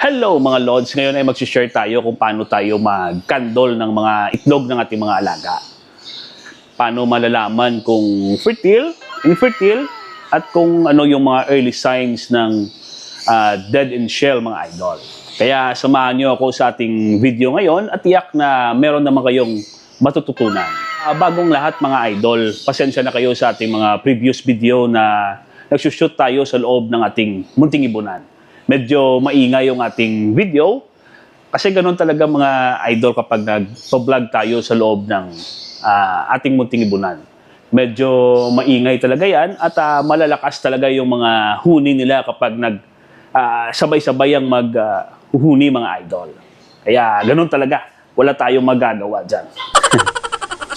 Hello mga Lods! Ngayon ay mag-share tayo kung paano tayo mag-candle ng mga itlog ng ating mga alaga. Paano malalaman kung fertile, infertile, at kung ano yung mga early signs ng ah, dead in shell mga idol. Kaya samahan niyo ako sa ating video ngayon at tiyak na meron naman kayong matututunan. Ah, bagong lahat mga idol, pasensya na kayo sa ating mga previous video na nagsushoot tayo sa loob ng ating munting ibunan. Medyo maingay yung ating video kasi ganun talaga mga idol kapag nag-vlog tayo sa loob ng ah, ating munting ibunan. Medyo maingay talaga yan at ah, malalakas talaga yung mga huni nila kapag nag ah, sabay-sabay ang mag ah, huhuni mga idol. Kaya ganun talaga. Wala tayong magagawa dyan.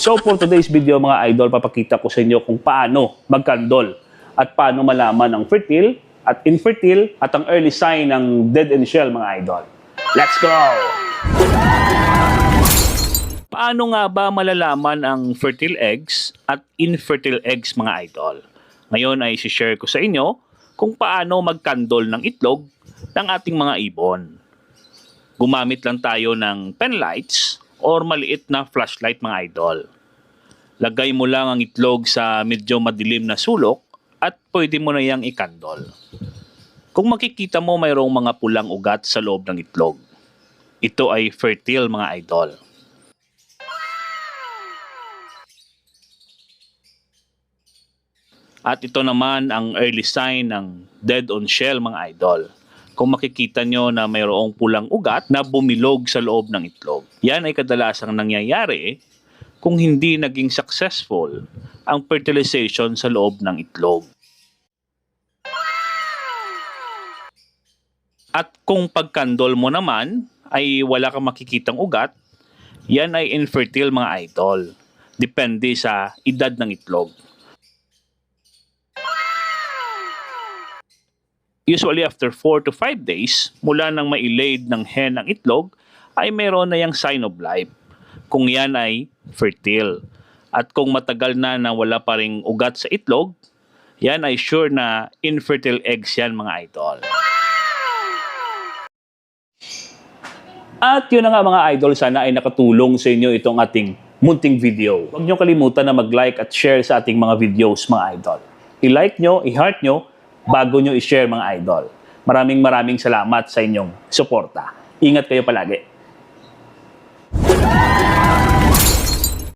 So for today's video mga idol, papakita ko sa inyo kung paano magkandol at paano malaman ang fertile at infertile at ang early sign ng dead in shell mga idol. Let's go! Paano nga ba malalaman ang fertile eggs at infertile eggs mga idol? Ngayon ay share ko sa inyo kung paano magkandol ng itlog ng ating mga ibon. Gumamit lang tayo ng pen lights or maliit na flashlight mga idol. Lagay mo lang ang itlog sa medyo madilim na sulok at pwede mo na yang ikandol. Kung makikita mo mayroong mga pulang ugat sa loob ng itlog, ito ay fertile mga idol. At ito naman ang early sign ng dead on shell mga idol. Kung makikita nyo na mayroong pulang ugat na bumilog sa loob ng itlog. Yan ay kadalasang nangyayari kung hindi naging successful ang fertilization sa loob ng itlog. At kung pagkandol mo naman ay wala kang makikitang ugat, yan ay infertile mga idol. Depende sa edad ng itlog. Usually after 4 to 5 days, mula nang mailaid ng hen ang itlog, ay mayroon na yung sign of life. Kung yan ay fertile. At kung matagal na na wala pa ring ugat sa itlog, yan ay sure na infertile eggs yan mga idol. At yun na nga mga idol, sana ay nakatulong sa inyo itong ating munting video. Huwag niyo kalimutan na mag-like at share sa ating mga videos mga idol. I-like nyo, i-heart nyo, bago nyo i-share mga idol. Maraming maraming salamat sa inyong suporta. Ingat kayo palagi.